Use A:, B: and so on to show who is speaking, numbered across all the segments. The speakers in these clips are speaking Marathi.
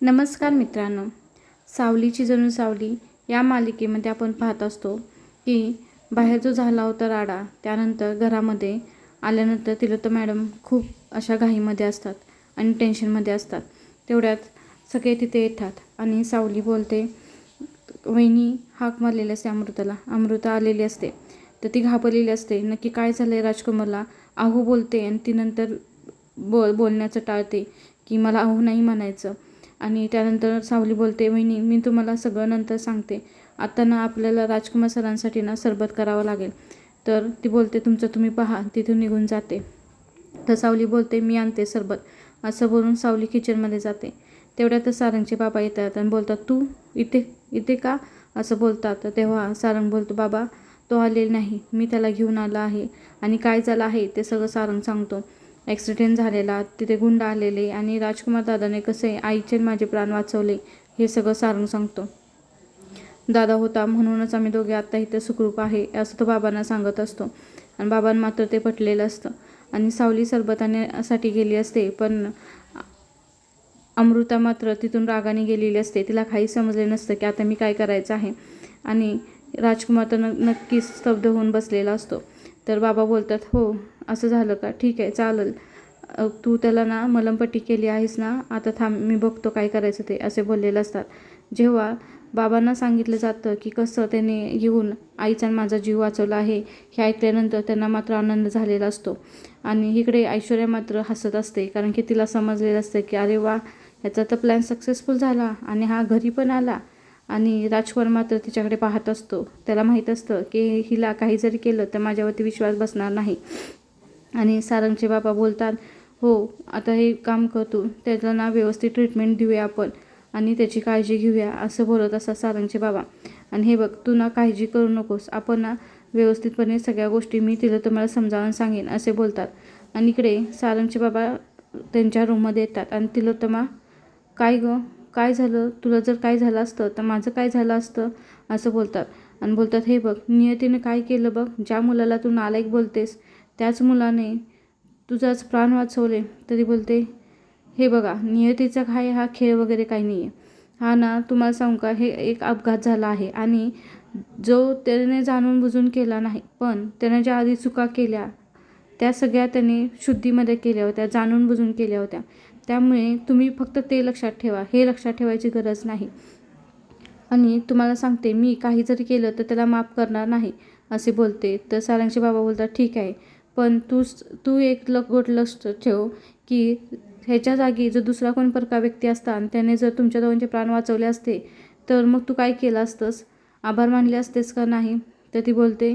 A: नमस्कार मित्रांनो. सावलीची जणू सावली या मालिकेमध्ये आपण पाहत असतो की बाहेर जो झाला होता राडा त्यानंतर घरामध्ये आल्यानंतर तिलोत्तम मॅडम खूप अशा घाईमध्ये असतात आणि टेन्शनमध्ये असतात. तेवढ्यात सगळे तिथे येतात आणि सावली बोलते वहिनी हाक मारलेली असते अमृताला. अमृता आलेली असते. तर ती घाबरलेली असते. नक्की काय झालं आहे राजकुमारला? आहू बोलते आणि ती नंतर बोल बोलण्याचं टाळते की मला आहू नाही म्हणायचं. आणि त्यानंतर सावली बोलते वहिनी मी तुम्हाला सगळं नंतर सांगते. आता ना आपल्याला राजकुमार सरांसाठी ना सरबत करावं लागेल. तर ती बोलते तुमचं तुम्ही पहा तिथून निघून जाते. तर सावली बोलते मी आणते सरबत. असं बोलून सावली किचनमध्ये जाते. तेवढ्यातच सारंगचे बाबा येतात आणि बोलतात तू इथे इथे का? असं बोलतात. तर तेव्हा सारंग बोलतो बाबा तो आलेला नाही. मी त्याला घेऊन आला आहे. आणि काय झालं आहे ते सगळं सारंग सांगतो. ॲक्सिडेंट झालेला तिथे गुंड आलेले आणि राजकुमार दादाने कसे आईचे आणि माझे प्राण वाचवले हे सगळं सारून सांगतो. दादा होता म्हणूनच आम्ही दोघे आत्ता इथे सुखरूप आहे असं तो बाबांना सांगत असतो. आणि बाबांना मात्र ते पटलेलं असतं. आणि सावली सरबतानेसाठी गेली असते पण अमृता मात्र तिथून रागाने गेलेली असते. तिला काही समजले नसतं की आता मी काय करायचं आहे. आणि राजकुमार तर न नक्कीच स्तब्ध होऊन बसलेला असतो. तर बाबा बोलतात हो असं झालं का? ठीक आहे चालेल. तू त्याला ना मलमपट्टी केली आहेस ना आता थांब मी बघतो काय करायचं ते असे बोललेले असतात. जेव्हा बाबांना सांगितलं जातं की कसं त्याने येऊन आईचा माझा जीव वाचवला आहे हे ऐकल्यानंतर त्यांना मात्र आनंद झालेला असतो. आणि इकडे ऐश्वर्या मात्र हसत असते कारण की तिला समजलेलं असतं की अरे वा ह्याचा तर प्लॅन सक्सेसफुल झाला आणि हा घरी पण आला. आणि राजकुमार मात्र तिच्याकडे पाहत असतो. त्याला माहीत असतं की हिला काही जरी केलं तर माझ्यावरती विश्वास बसणार नाही. आणि सारंगचे बाबा बोलतात हो आता हे काम कर तू. त्याला ना व्यवस्थित ट्रीटमेंट देऊया आपण आणि त्याची काळजी घेऊया असं बोलत असतात सारंगचे बाबा. आणि हे बघ तू ना काळजी करू नकोस. आपण ना व्यवस्थितपणे सगळ्या गोष्टी मी तिला तुम्हाला समजावून सांगेन असे बोलतात. आणि इकडे सारंगचे बाबा त्यांच्या रूममध्ये येतात आणि तिलोत्तमा काय गं? काय झालं? तुला जर काय झालं असतं तर माझं काय झालं असतं? असं बोलतात. आणि बोलतात हे बघ नियतीनं काय केलं बघ? ज्या मुलाला तू नालायक बोलतेस त्याच मुलाने तुझाच प्राण वाचवले. तरी बोलते हे बघा नियतीचा काय हा खेळ वगैरे काही नाही आहे हा ना तुम्हाला सांगू का हे एक अपघात झाला आहे आणि जो त्याने जाणून बुजून केला नाही पण त्याने ज्या आधी चुका केल्या त्या सगळ्या त्याने शुद्धीमध्ये केल्या होत्या जाणून बुजून केल्या होत्या. त्यामुळे तुम्ही फक्त ते लक्षात ठेवा हे लक्षात ठेवायची गरज नाही. आणि तुम्हाला सांगते मी काही जरी केलं तर त्याला माफ करणार नाही असे बोलते. तर सारांशी बाबा बोलतात ठीक आहे पण तूच तू एक ल गोट लक्ष ठेव की ह्याच्या जागी जर दुसरा कोण परका व्यक्ती असता आणि त्याने जर तुमच्या दोघांचे प्राण वाचवले असते तर मग तू काय केलं असतंस? आभार मानले असतेस का नाही? तर ती बोलते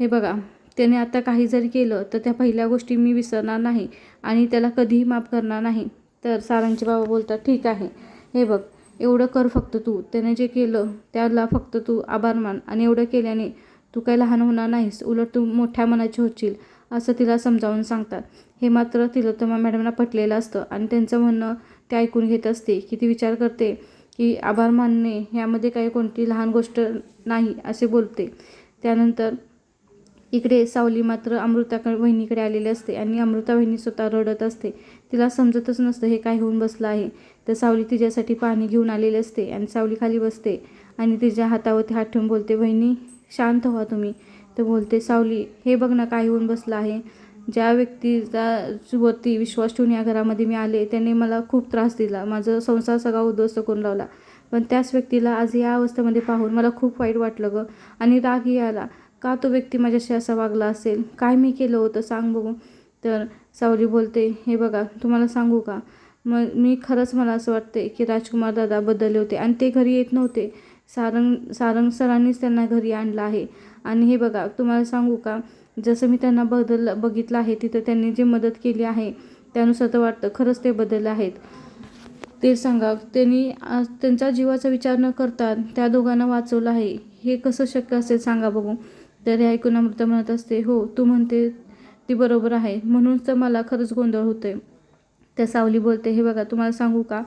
A: हे बघा त्याने आता काही जरी केलं तर त्या पहिल्या गोष्टी मी विसरणार नाही आणि त्याला कधीही माफ करणार नाही. तर सारांचे बाबा बोलतात ठीक आहे हे बघ एवढं कर फक्त तू. त्याने जे केलं त्याला फक्त तू आभार मान आणि एवढं केल्याने तू काही लहान होणार नाहीस. उलट तू मोठ्या मनाची होशील. असं तिला समजावून सांगतात. हे मात्र तिलोत्तमा मॅडमला पटलेलं असतं आणि त्यांचं म्हणणं ते ऐकून घेत असते की ती विचार करते की आभार मानणे यामध्ये काही कोणती लहान गोष्ट नाही असे बोलते. त्यानंतर इकडे सावली मात्र अमृताकडे वहिनीकडे आलेली असते आणि अमृता वहिनी स्वतः रडत असते. तिला समजतच नसतं हे काय होऊन बसलं आहे. तर सावली तिच्यासाठी पाणी घेऊन आलेली असते आणि सावली खाली बसते आणि तिच्या हातावरती हात ठेवून बोलते वहिनी शांत व्हा तुम्ही. तर बोलते सावली हे बघ ना काय होऊन बसलं आहे. ज्या व्यक्तीचा वरती विश्वास ठेवून या घरामध्ये मी आले त्याने मला खूप त्रास दिला. माझं संसार सगळा उद्ध्वस्त करून लावला. पण त्याच व्यक्तीला आज या अवस्थेमध्ये पाहून मला खूप वाईट वाटलं गं आणि रागही आला. का तो व्यक्ती माझ्याशी असा वागला असेल? काय मी केलं होतं? सांग बघू. तर सावली बोलते हे बघा तुम्हाला सांगू का? मग मी खरंच मला असं वाटते की राजकुमार दादा बदलले होते आणि ते घरी येत नव्हते. सारंग सारंग सरांनीच त्यांना घरी आणलं आहे. आणि हे बघा तुम्हाला सांगू का? जसं मी त्यांना बदल बघितलं आहे तिथं त्यांनी जी मदत केली आहे त्यानुसार तर वाटतं खरंच ते बदल आहेत. ते सांगा त्यांनी आज त्यांचा जीवाचा विचार न करता त्या दोघांना वाचवलं आहे. हे कसं शक्य असेल सांगा बघू. तर हे ऐकून अमृता म्हणत असते हो तू म्हणते ती बरोबर आहे. म्हणूनच तर मला खरंच गोंधळ होतोय. त्या सावली बोलते हे बघा तुम्हाला सांगू का?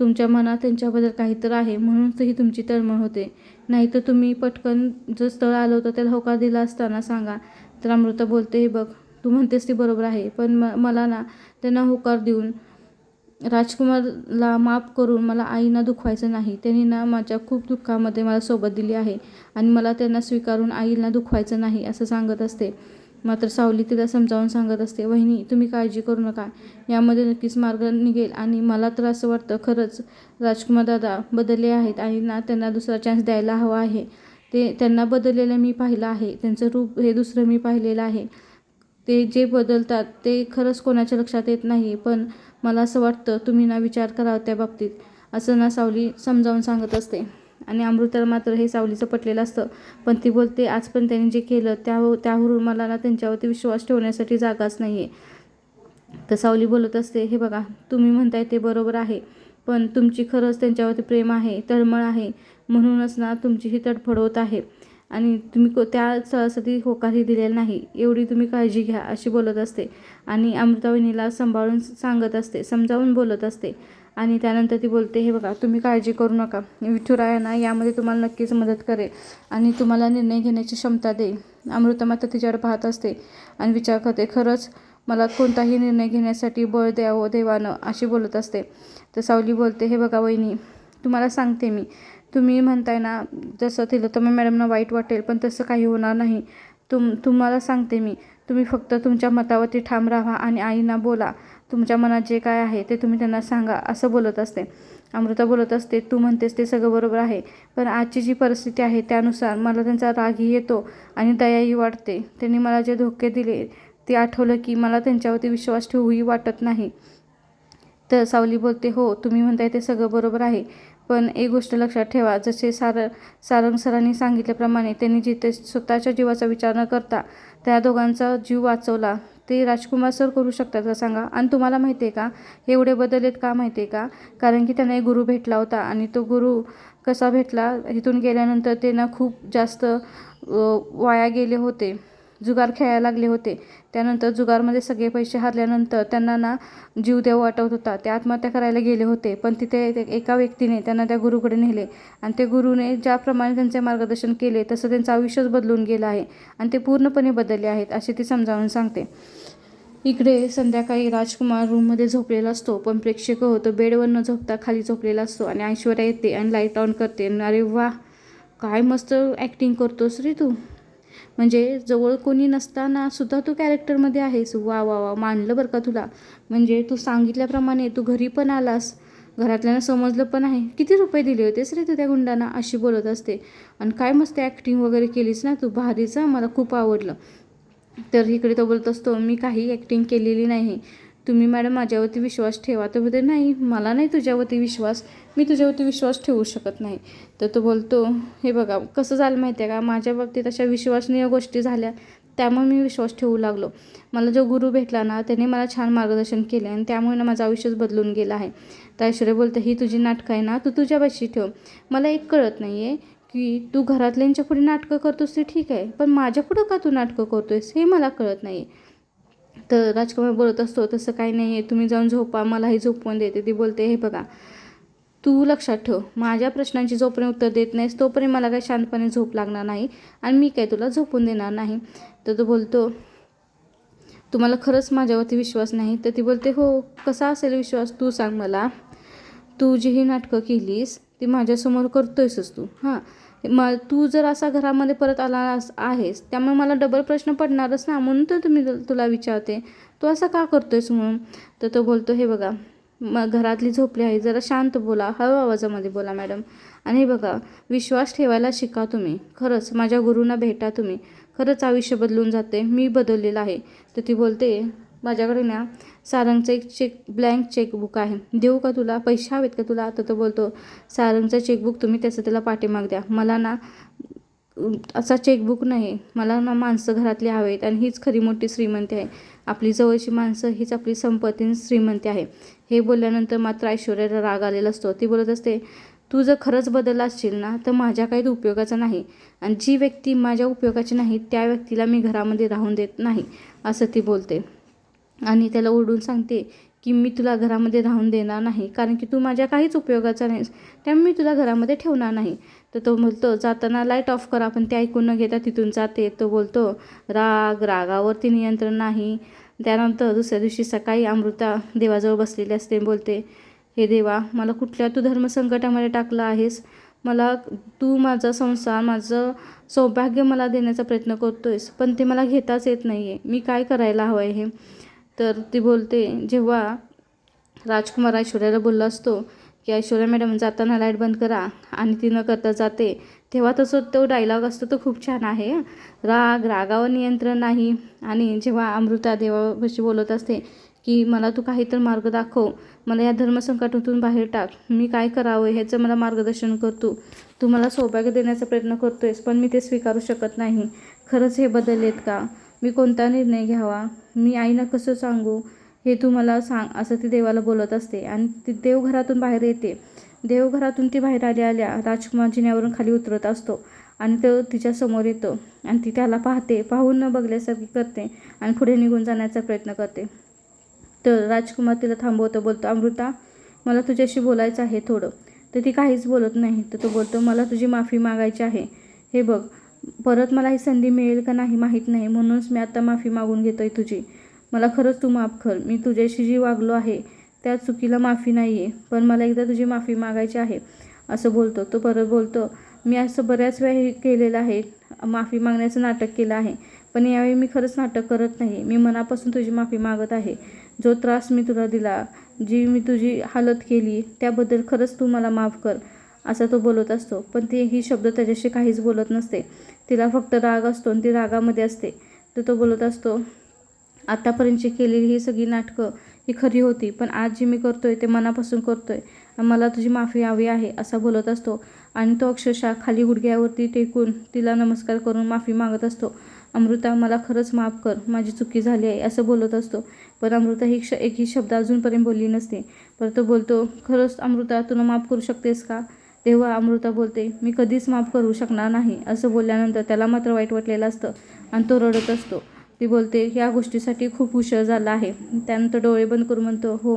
A: तुमच्या मनात त्यांच्याबद्दल काहीतरी आहे म्हणूनच ही तुमची तळमळ होते. नाहीतर तुम्ही पटकन जर स्थळ आलं होतं त्याला होकार दिला असताना सांगा. तर अमृता बोलते हे बघ तू म्हणतेस ती बरोबर आहे पण म मला ना त्यांना होकार देऊन राजकुमारला माफ करून मला आईना दुखवायचं नाही. त्यांनी ना माझ्या खूप दुःखामध्ये मला सोबत दिली आहे आणि मला त्यांना स्वीकारून आईला दुखवायचं नाही असं सांगत असते. मात्र सावली तिला समजावून सांगत असते वहिनी तुम्ही काळजी करू नका. यामध्ये नक्कीच मार्ग निघेल आणि मला तर असं वाटतं खरंच राजकुमार दादा बदलले आहेत आणि ना त्यांना दुसरा चान्स द्यायला हवा आहे. ते त्यांना बदललेलं मी पाहिलं आहे. त्यांचं रूप हे दुसरं मी पाहिलेलं आहे. ते जे बदलतात ते खरंच कोणाच्या लक्षात येत नाही पण मला असं वाटतं तुम्ही ना विचार करावा त्या बाबतीत. असं ना सावली समजावून सांगत असते. आणि अमृताला मात्र हे सावलीचं पटलेलं असतं. पण ती बोलते आजपर्यंत त्यांनी जे केलं त्या हो, त्यावरून मला ना त्यांच्यावरती विश्वास ठेवण्यासाठी जागाच नाही आहे तर सावली बोलत असते हे बघा तुम्ही म्हणताय ते बरोबर आहे पण तुमची खरंच त्यांच्यावरती प्रेम आहे तळमळ आहे म्हणूनच ना तुमची ही तडफड होत आहे. आणि तुम्ही को त्या स्थळासाठी होकारही दिलेला नाही एवढी तुम्ही काळजी घ्या अशी बोलत असते. आणि अमृतावहिनीला सांभाळून सांगत असते समजावून बोलत असते. आणि त्यानंतर ती बोलते हे बघा तुम्ही काळजी करू नका. विठुराया यामध्ये तुम्हाला नक्कीच मदत करेल आणि तुम्हाला निर्णय घेण्याची क्षमता देईल. अमृतमाता तिच्यावर पाहत असते आणि विचार करते खरंच मला कोणताही निर्णय घेण्यासाठी बळ द्यावं देवानं? अशी बोलत असते. तर सावली बोलते हे बघा वहिनी तुम्हाला सांगते मी. तुम्ही म्हणताय ना जसं तिलोत्तमा मॅडमना वाईट वाटेल पण तसं काही होणार नाही. तुम तुम्हाला सांगते मी. तुम्ही फक्त तुमच्या मतावरती ठाम राहा आणि आईना बोला. तुमच्या मनात जे काय आहे ते तुम्ही त्यांना सांगा असं बोलत असते. अमृता बोलत असते तू म्हणतेस ते सगळं बरोबर आहे पण आजची जी परिस्थिती आहे त्यानुसार मला त्यांचा रागही येतो आणि दयाही वाटते त्यांनी मला जे धोके दिले ते आठवलं की मला त्यांच्यावरती विश्वास ठेवूही वाटत नाही. तर सावली बोलते हो तुम्ही म्हणताय ते सगळं बरोबर आहे पण एक गोष्ट लक्षात ठेवा जसे सार सारंग सरांनी सांगितल्याप्रमाणे त्यांनी जिथे स्वतःच्या जीवाचा विचार न करता त्या दोघांचा जीव वाचवला. ते राजकुमार सर करू शकतात का? सांगा. आणि तुम्हाला माहिती आहे का? हे एवढे आहेत का माहिती आहे का? कारण की त्यांना एक गुरु भेटला होता आणि तो गुरु कसा भेटला? इथून गेल्यानंतर त्यांना खूप जास्त वाया गेले होते. जुगार खेळायला लागले होते. त्यानंतर जुगारमध्ये सगळे पैसे हरल्यानंतर त्यांना ना जीव देव वाटत होता. ते आत्महत्या करायला गेले होते पण तिथे एका व्यक्तीने त्यांना त्या गुरुकडे नेले. आणि ते गुरुने ज्याप्रमाणे त्यांचे मार्गदर्शन केले तसं त्यांचं आयुष्यच बदलून गेलं आहे आणि ते पूर्णपणे बदलले आहेत असे ती समजावून सांगते. इकडे संध्याकाळी राजकुमार रूममध्ये झोपलेला असतो पण प्रेक्षक होतो बेडवर न झोपता खाली झोपलेला असतो आणि ऐश्वर्या येते आणि लाइट ऑन करते. अरे वा काय मस्त ॲक्टिंग करतोस रे तू. म्हणजे जवळ कोणी नसताना सुद्धा तू कॅरेक्टरमध्ये आहेस. वा वा वा मानलं बरं का तुला. म्हणजे तू सांगितल्याप्रमाणे तू घरी पण आलास. घरातल्यांना समजलं पण आहे. किती रुपये दिले होतेस रे तू त्या गुंडांना? अशी बोलत असते. आणि काय मस्त ॲक्टिंग वगैरे केलीस ना तू. भारीचं मला खूप आवडलं. तर इकडे तो बोलत असतो मी काही ॲक्टिंग केलेली नाही. तुम्ही मॅडम माझ्यावरती विश्वास ठेवा. तर बोलते नाही मला नाही तुझ्यावरती विश्वास. मी तुझ्यावरती विश्वास ठेवू शकत नाही. तर तो बोलतो हे बघा कसं झालं माहिती आहे का? माझ्या बाबतीत अशा विश्वसनीय गोष्टी झाल्या त्यामुळे मी विश्वास ठेवू लागलो. मला जो गुरु भेटला ना त्याने मला छान मार्गदर्शन केले आणि त्यामुळे ना माझं आयुष्यच बदलून गेलं आहे. तर ऐश्वर्या बोलतं ही तुझी नाटकं आहे ना? तू तुझ्यापाशी ठेव. मला एक कळत नाही आहे की तू घरातल्यांच्या पुढे नाटकं करतोस ते ठीक आहे पण माझ्या पुढं का तू नाटकं करतोयस? हे मला कळत नाही आहे तर राजकुमार बोलत असतो तसं काही नाही आहे तुम्ही जाऊन झोपा मलाही झोपवून देते. ती बोलते हे बघा तू लक्षात ठेव माझ्या प्रश्नांची जोपर्यंत उत्तर देत नाहीस तोपर्यंत मला काही शांतपणे झोप लागणार नाही आणि मी काय तुला झोपून देणार नाही. तर तो बोलतो तुम्हाला खरंच माझ्यावरती विश्वास नाही? तर ती बोलते हो कसा असेल विश्वास? तू सांग मला. तू जी ही नाटकं केलीस ती माझ्यासमोर करतोयसच तू. हां. म तू जर असा घरामध्ये परत आला आहेस त्यामुळे मला डबल प्रश्न पडणारच ना म्हणून तर तुम्ही तुला विचारते. तू असा का करतोयस म्हणून? तर तो बोलतो हे बघा मग घरातली झोपली आहे जरा शांत बोला हळू आवाजामध्ये बोला मॅडम. आणि हे बघा विश्वास ठेवायला शिका तुम्ही. खरंच माझ्या गुरूंना भेटा तुम्ही. खरंच आयुष्य बदलून जाते. मी बदललेलं आहे. तर ती बोलते माझ्याकडे ना सारंगचं एक चेक ब्लँक चेकबुक आहे. देऊ का तुला? पैसे हवेत का तुला? आता तो बोलतो सारंगचं चेकबुक तुम्ही त्याचं त्याला पाठीमाग द्या. मला ना असा चेकबुक नाही. मला ना माणसं घरातली हवेत आणि हीच खरी मोठी श्रीमंती आहे. आपली जवळची माणसं हीच आपली संपत्ती श्रीमंती आहे. हे बोलल्यानंतर मात्र ऐश्वर्याला राग आलेला असतो. ती बोलत असते तू जर खरंच बदलला असशील ना तर माझ्या काही उपयोगाचा नाही. आणि जी व्यक्ती माझ्या उपयोगाची नाही त्या व्यक्तीला मी घरामध्ये राहून देत नाही. असं ती बोलते. आणि त्याला ओरडून सांगते की मी तुला घरामध्ये राहून देणार नाही कारण की तू माझ्या काहीच उपयोगाचा नाहीस. त्यामुळे मी तुला घरामध्ये ठेवणार नाही. तर तो बोलतो जाताना लाइट ऑफ करा पण ते ऐकून न घेता तिथून जाते. तो बोलतो राग रागावरती नियंत्रण नाही. त्यानंतर दुसऱ्या दिवशी सकाळी अमृता देवाजवळ बसलेली असते बोलते हे देवा मला कुठल्या तू धर्मसंकटामध्ये टाकलं आहेस? मला तू माझा संसार माझं सौभाग्य मला देण्याचा प्रयत्न करतोयस पण ते मला घेताच येत नाही आहे मी काय करायला हवं आहे? हे तर ती बोलते जेव्हा राजकुमार ऐश्वर्याला बोलला असतो की ऐश्वर्या मॅडम जाताना लाइट बंद करा आणि ती न करता जाते. तेव्हा तसं तो डायलॉग असतो तो खूप छान आहे. राग रागावर नियंत्रण नाही. आणि जेव्हा अमृता देवापाशी बोलत असते की मला तू काहीतरी मार्ग दाखव. मला या धर्मसंकटातून बाहेर टाक. मी काय करावं ह्याचं मला मार्गदर्शन करतो तू. मला सौभाग्य देण्याचा प्रयत्न करतोयस पण मी ते स्वीकारू शकत नाही. खरंच हे बदललेत का? मी कोणता निर्णय घ्यावा? मी आईनं कसं सांगू? हे तू मला सांग असं ती देवाला बोलत असते. आणि ती देवघरातून बाहेर येते. देवघरातून ती बाहेर आल्या आल्या राजकुमार जिन्यावरून खाली उतरत असतो आणि तो तिच्या समोर येतो. आणि ती त्याला पाहते पाहून न बघल्यासारखी करते आणि पुढे निघून जाण्याचा प्रयत्न करते. तर राजकुमार तिला थांबवतो बोलतो अमृता मला तुझ्याशी बोलायचं आहे थोडं. तर ती काहीच बोलत नाही. तर तो बोलतो मला तुझी माफी मागायची आहे. हे बघ परत मला ही संधी मिळेल का नाही माहीत नाही म्हणूनच मी आता माफी मागून घेतोय तुझी. मला खरंच तू माफ कर. मी तुझ्याशी जी वागलो आहे त्या चुकीला माफी नाही आहे पण मला एकदा तुझी माफी मागायची आहे असं बोलतो. तो परत बोलतो मी असं बऱ्याच वेळा हे केलेलं आहे माफी मागण्याचं नाटक केलं आहे पण यावेळी मी खरंच नाटक करत नाही. मी मनापासून तुझी माफी मागत आहे. जो त्रास मी तुला दिला जी मी तुझी हालत केली त्याबद्दल खरंच तू मला माफ कर. असा तो बोलत असतो. पण ती ही शब्द त्याच्याशी काहीच बोलत नसते. तिला फक्त राग असतो आणि ती रागामध्ये असते. तर तो बोलत असतो आत्तापर्यंतची केलेली ही सगळी नाटकं ही खरी होती पण आज जी मी करतोय ते मनापासून करतोय. मला तुझी माफी हवी आहे असा बोलत असतो. आणि तो अक्षरशः खाली गुडघ्यावरती टेकून तिला नमस्कार करून माफी मागत असतो. अमृता मला खरंच माफ कर. माझी चुकी झाली आहे असं बोलत असतो. पण अमृता ही क्ष एकही शब्द अजूनपर्यंत बोलली नसते. पर तो बोलतो खरंच अमृता तुला माफ करू शकतेस का? तेव्हा अमृता बोलते मी कधीच माफ करू शकणार नाही असं बोलल्यानंतर त्याला मात्र वाईट वाटलेलं असतं आणि तो रडत असतो. ती बोलते या गोष्टीसाठी खूप उशीर झाला आहे. त्यानंतर डोळे बंद करून म्हणतो हो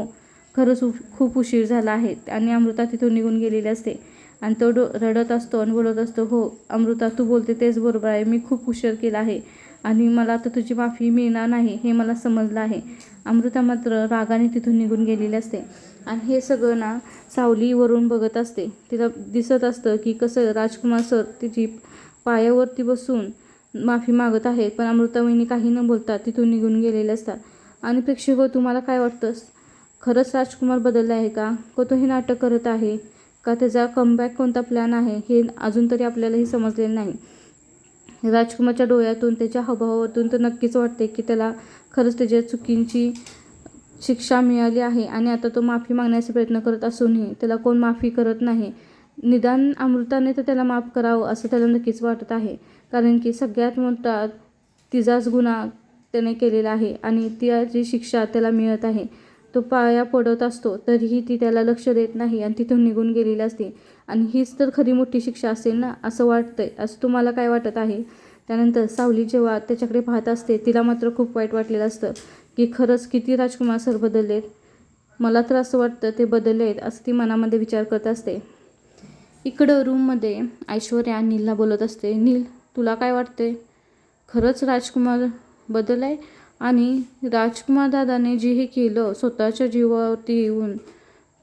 A: खरंच उ खूप उशीर झाला आहे. आणि अमृता तिथून निघून गेलेली असते. आणि तो डो रडत असतो आणि बोलत असतो हो अमृता तू बोलते तेच बरोबर आहे मी खूप उशीर केला आहे आणि मला आता तुझी माफी मिळणार नाही हे मला समजलं आहे. अमृता मात्र रागाने तिथून निघून गेलेली असते. आणि हे सगळं ना सावलीवरून बघत असते. तिला दिसत असतं की कसं राजकुमार सर तिची पायावरती बसून माफी मागत आहेत पण अमृतावहिनी काही न बोलता तिथून निघून गेलेले असतात. आणि प्रेक्षक हो, तुम्हाला काय वाटतं खरंच राजकुमार बदलला आहे का? को तो हे नाटक करत आहे का? त्याचा कमबॅक कोणता प्लॅन आहे? हे अजून तरी आपल्यालाही समजलेलं नाही. राजकुमारच्या डोळ्यातून त्याच्या हावभावातून तर नक्कीच वाटते की त्याला खरंच त्याच्या चुकींची शिक्षा मिळाली आहे आणि आता तो माफी मागण्याचा प्रयत्न करत असूनही त्याला कोण माफी करत नाही. निदान अमृताने तर त्याला माफ करावं असं त्याला नक्कीच वाटत आहे. कारण की सगळ्यात मोठा तिचाच गुन्हा त्याने केलेला आहे आणि ती जी शिक्षा त्याला मिळत आहे तो पाया पडत असतो तरीही ती त्याला लक्ष देत नाही आणि तिथून निघून गेलेली असते. आणि हीच तर खरी मोठी शिक्षा असेल ना असं वाटतंय. असं तुम्हाला काय वाटत आहे? त्यानंतर सावली जेव्हा त्याच्याकडे पाहत असते तिला मात्र खूप वाईट वाटलेलं असतं. की खरंच किती राजकुमार सर बदललेत मला तर असं वाटतं ते बदलले आहेत असं ती मनामध्ये विचार करत असते. इकडं रूममध्ये ऐश्वर्या नीलला बोलत असते नील तुला काय वाटते खरंच राजकुमार बदल आहे आणि राजकुमार दादाने जे हे केलं स्वतःच्या जीवावरती येऊन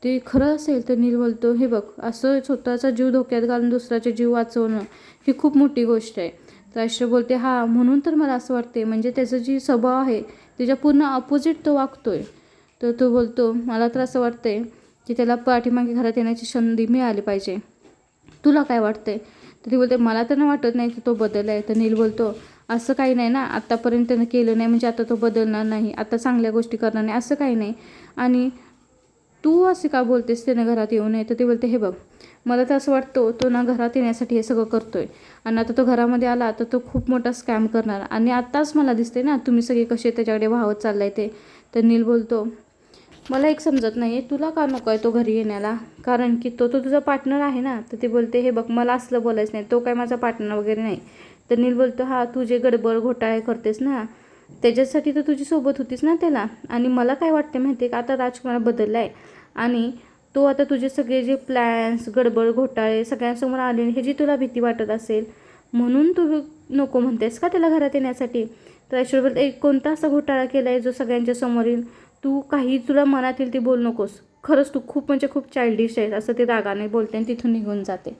A: ते खरं असेल तर नील बोलतो हे बघ असं स्वतःचा जीव धोक्यात घालून दुसऱ्याचा जीव वाचवणं ही खूप मोठी गोष्ट आहे. तर ऐश्वर्या बोलते हा म्हणून तर मला असं वाटते म्हणजे त्याचं जी स्वभाव आहे तिच्या पूर्ण अपोजिट तो वागतोय. तर तो बोलतो मला तर असं वाटतंय की त्याला पाठीमागे घरात येण्याची संधी मिळाली पाहिजे. तुला काय वाटतंय? तर ती बोलते मला तर नाही वाटत नाही की तो बदल आहे. तर नील बोलतो असं काही नाही ना आत्तापर्यंत त्यानं केलं नाही म्हणजे आता तो बदलणार नाही. आता चांगल्या गोष्टी करणार नाही असं काही नाही. आणि तू असे का बोलतेस त्यानं घरात येऊ नये? तर ते बोलते हे बघ मला तर असं वाटतं तो ना घरात येण्यासाठी हे सगळं करतो आहे आणि आता तो घरामध्ये आला तर तो खूप मोठा स्कॅम करणार. आणि आत्ताच मला दिसते ना तुम्ही सगळे कसे त्याच्याकडे वाहत चाललाय ते. तर नील बोलतो मला एक समजत नाही आहे तुला का नको आहे तो घरी येण्याला? कारण की तो तो तुझा पार्टनर आहे ना. तर ते बोलते हे बघ मला असलं बोलायचं नाही तो काय माझा पार्टनर वगैरे नाही. तर नील बोलतो हा तू जे गडबड घोटाळे करतेस ना त्याच्यासाठी तर तुझी सोबत होतीस ना त्याला. आणि मला काय वाटते माहिती आहे का आता राजकुमार बदलला आहे आणि तू आता तुझे सगळे जे प्लॅन्स गडबड घोटाळे सगळ्यांसमोर आले हे जी तुला भीती वाटत असेल म्हणून तू नको म्हणतेस का त्याला घरात येण्यासाठी? तर ऐश्वर्याबद्दल "एक कोणता असा घोटाळा केला आहे जो सगळ्यांच्या समोर येईल? तू काही तुला मनात येईल ते बोल नकोस. खरंच तू खूप म्हणजे खूप चाइल्डिश आहेस असं ते रागाने बोलते आणि तिथून निघून जाते.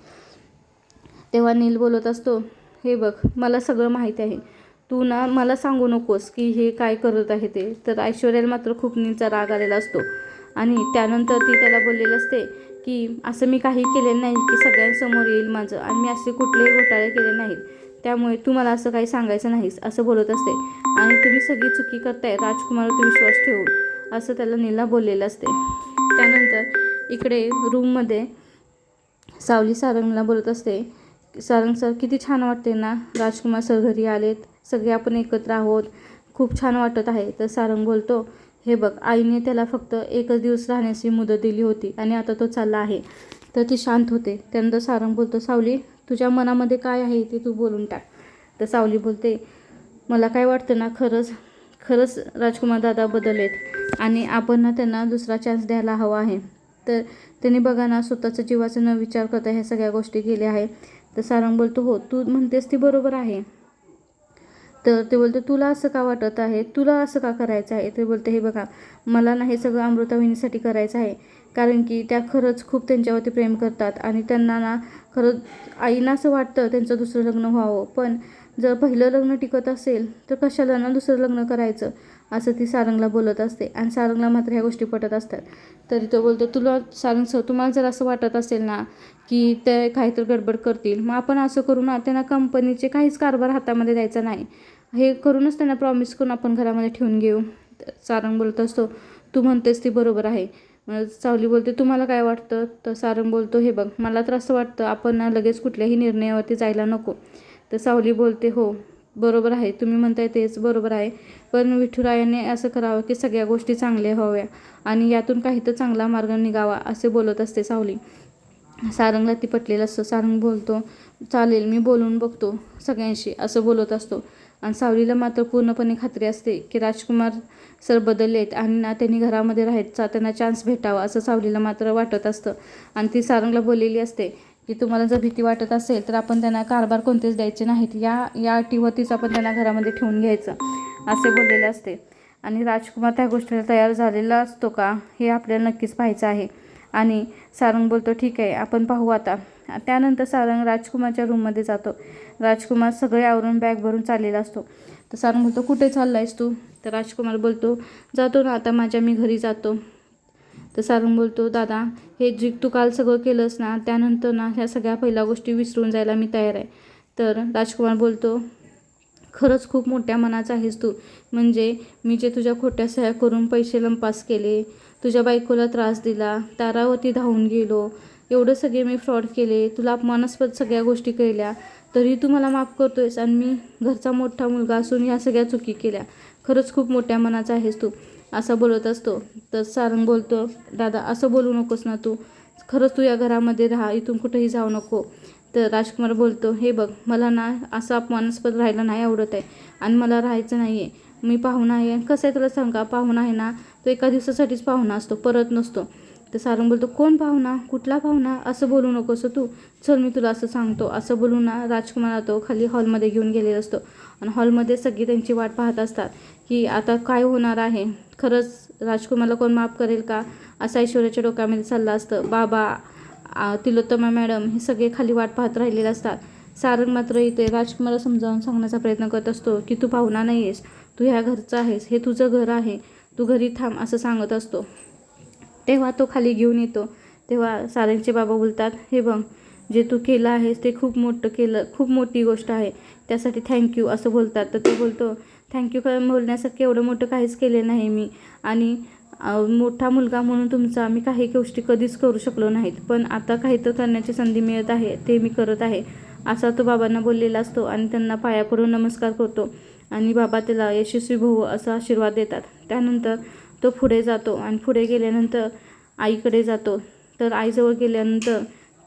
A: तेव्हा नील बोलत असतो हे बघ मला सगळं माहीत आहे. तू ना मला सांगू नकोस की हे काय करत आहे ते. तर ऐश्वर्याला मात्र खूप नीलचा राग आलेला असतो. आणि त्यानंतर ती त्याला बोललेली असते की असं मी काही केलेलं नाही की सगळ्यांसमोर येईल माझं आणि मी असे कुठलेही घोटाळे केले नाहीत. त्यामुळे तू मला असं काही सांगायचं नाहीस असं बोलत असते. आणि तुम्ही सगळी चुकी करताय राजकुमारवरती विश्वास ठेवून असं त्याला नीला बोललेलं असते. त्यानंतर इकडे रूममध्ये सावली सारंगला बोलत असते सारंग सर किती छान वाटते ना राजकुमार सर घरी आलेत. सगळे आपण एकत्र आहोत. खूप छान वाटत आहे. तर सारंग बोलतो हे बघ आईने त्याला फक्त एकच दिवस राहण्याची मुदत दिली होती आणि आता तो चालला आहे. तर ती शांत होते. त्यानंतर सारंग बोलतो सावली तुझ्या मनामध्ये काय आहे ते तू बोलून टाक. तर सावली बोलते मला काय वाटतं ना खरंच खरंच राजकुमार दादा बदललेत आणि आपण ना त्यांना दुसरा चान्स द्यायला हवा आहे. तर त्यांनी बघा ना स्वतःचं जीवाचं न विचार करता ह्या सगळ्या गोष्टी केल्या आहे तर सारंग बोलतो हो तू म्हणतेस ती बरोबर आहे. तर ते बोलते तुला असं का वाटत आहे? तुला असं का करायचं आहे? ते बोलते हे बघा मला ना हे सगळं अमृताविनीसाठी करायचं आहे. कारण की त्या खरंच खूप त्यांच्यावरती प्रेम करतात आणि त्यांना ना खरंच आईना असं वाटतं त्यांचं दुसरं लग्न व्हावं. पण जर पहिलं लग्न टिकत असेल तर कशाला ना दुसरं लग्न करायचं? असं ती सारंगला बोलत असते आणि सारंगला मात्र ह्या गोष्टी पटत असतात. तरी तो बोलतो तुला सारंग सर तुम्हाला जर असं वाटत असेल ना की ते काहीतरी गडबड करतील मग आपण असं करू ना त्यांना कंपनीचे काहीच कारभार हातामध्ये द्यायचा नाही. हे करूनच त्यांना प्रॉमिस करून आपण घरामध्ये ठेवून घेऊ. सारंग बोलत असतो तू म्हणतेस ती बरोबर आहे. मग सावली बोलते तुम्हाला काय वाटतं? तर सारंग बोलतो हे बघ मला तर असं वाटतं आपण लगेच कुठल्याही निर्णयावरती जायला नको. तर सावली बोलते हो बरोबर आहे. तुम्ही म्हणताय तेच बरोबर आहे. पण विठुरायाने असं करावं की सगळ्या गोष्टी चांगल्या व्हाव्या आणि यातून काही तर चांगला मार्ग निघावा असे बोलत असते सावली. सारंगला ती पटलेलं असतं. सारंग बोलतो चालेल मी बोलून बघतो सगळ्यांशी असं बोलत असतो. आणि सावलीला मात्र पूर्णपणे खात्री असते की राजकुमार सर बदलले आहेत आणि ना त्यांनी घरामध्ये राहायचा त्यांना चान्स भेटावा असं सावलीला मात्र वाटत असतं. आणि ती सारंगला बोललेली असते की तुम्हाला जर भीती वाटत असेल तर आपण त्यांना कारभार कोणतेच द्यायचे नाहीत. या या अटीवरतीच आपण त्यांना घरामध्ये ठेवून घ्यायचं असे बोललेले असते. आणि राजकुमार त्या गोष्टीला तयार झालेला असतो का हे आपल्याला नक्कीच पाहायचं आहे. आणि सारंग बोलतो ठीक आहे आपण पाहू आता. त्यानंतर सारंग राजकुमारच्या रूममध्ये जातो. राजकुमार सगळे आवरून बॅग भरून चाललेला असतो. तर सारंग बोलतो कुठे चालला आहेस तू? तर राजकुमार बोलतो जातो ना आता माझ्या मी घरी जातो. तर सारंग बोलतो दादा हे जे तू काल सगळं केलंस ना त्यानंतर ना ह्या सगळ्या पहिल्या गोष्टी विसरून जायला मी तयार आहे. तर राजकुमार बोलतो खरंच खूप मोठ्या मनाचा आहेस तू. म्हणजे मी जे तुझ्या खोट्या सह्या करून पैसे लंपास केले तुझ्या बायकोला त्रास दिला तारावरती धावून गेलो एवढं सगळे मी फ्रॉड केले तुला अपमानास्पद सगळ्या गोष्टी केल्या तरी तू मला माफ करतोयस आणि मी घरचा मोठा मुलगा असून ह्या सगळ्या चुकी केल्या. खरंच खूप मोठ्या मनाचा आहेस तू. असं बोलत असतो. तर सारंग बोलतो दादा असं बोलू नकोस ना तू. खरंच तू या घरामध्ये राहा इथून कुठेही जाऊ नको. तर राजकुमार बोलतो हे बघ मला ना असं अपमानास्पद राहायला नाही आवडत आहे आणि मला राहायचं नाही आहे मी पाहुणा आहे. कसं आहे तुला सांगा पाहुणा आहे ना तो एका दिवसासाठीच पाहुणा असतो परत नसतो. तर सारंग बोलतो कोण पाहुणा कुठला पाहुणा असं बोलू नकोस तू. चल मी तुला असं सांगतो. असं बोलून ना राजकुमार तो खाली हॉलमध्ये घेऊन गेलेला असतो. आणि हॉलमध्ये सगळी त्यांची वाट पाहत असतात. की आता काय होणार आहे? खरंच राजकुमारला कोण माफ करेल का? असा ऐश्वर्याच्या डोक्यामध्ये चाललं असतं. बाबा तिलोत्तमा मॅडम हे सगळे खाली वाट पाहत राहिलेले असतात. सारंग मात्र इथे राजकुमारला समजावून सांगण्याचा प्रयत्न करत असतो की तू पाहुणा नाही आहेस तू ह्या घरचा आहेस. हे तुझं घर आहे. तू घरी थांब असं सांगत असतो. तेव्हा तो खाली घेऊन येतो. तेव्हा सारंगचे बाबा बोलतात हे बघ जे तू केलं आहेस ते खूप मोठं केलं खूप मोठी गोष्ट आहे. त्यासाठी थँक्यू असं बोलतात. तर तो बोलतो थँक्यू बोलण्यासारखं एवढं मोठं काहीच केले नाही मी. आणि मोठा मुलगा म्हणून तुमचा मी काही गोष्टी कधीच करू शकलो नाहीत. पण आता काही तर करण्याची संधी मिळत आहे ते मी करत आहे. असा तो बाबांना बोललेला असतो आणि त्यांना पाया पडून नमस्कार करतो. आणि बाबा त्याला यशस्वी भाऊ असा आशीर्वाद देतात. त्यानंतर तो पुढे जातो आणि पुढे गेल्यानंतर आईकडे जातो. तर आईजवळ गेल्यानंतर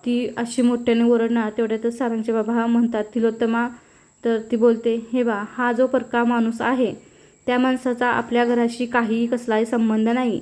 A: ती अशी मोठ्याने ओरडणार तेवढ्यातच सारांचे बाबा हा म्हणतात तिलोत्तमा तर ती बोलते हे बा हा जो परका माणूस आहे त्या माणसाचा आपल्या घराशी काहीही कसलाही संबंध नाही.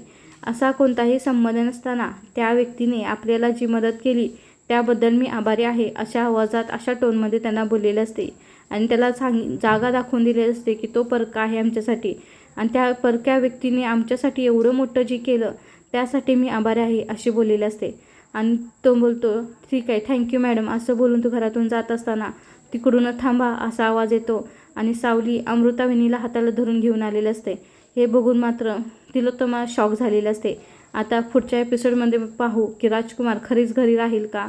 A: असा कोणताही संबंध नसताना त्या व्यक्तीने आपल्याला जी मदत केली त्याबद्दल मी आभारी आहे अशा आवाजात अशा टोनमध्ये त्यांना बोललेले असते. आणि त्याला सांग जागा दाखवून दिलेली असते की तो परका आहे आमच्यासाठी. आणि त्या परक्या व्यक्तीने आमच्यासाठी एवढं मोठं जे केलं त्यासाठी मी आभारी आहे अशी बोललेली असते. आणि तो बोलतो ठीक आहे थँक्यू मॅडम असं बोलून तो घरातून जात असताना तिकडून थांबा असा आवाज येतो आणि सावली अमृताविनीला हाताला धरून घेऊन आलेलं असते. हे बघून मात्र तिलोत्तमा शॉक झालेले असते. आता पुढच्या एपिसोडमध्ये पाहू की राजकुमार खरीच घरी राहील का?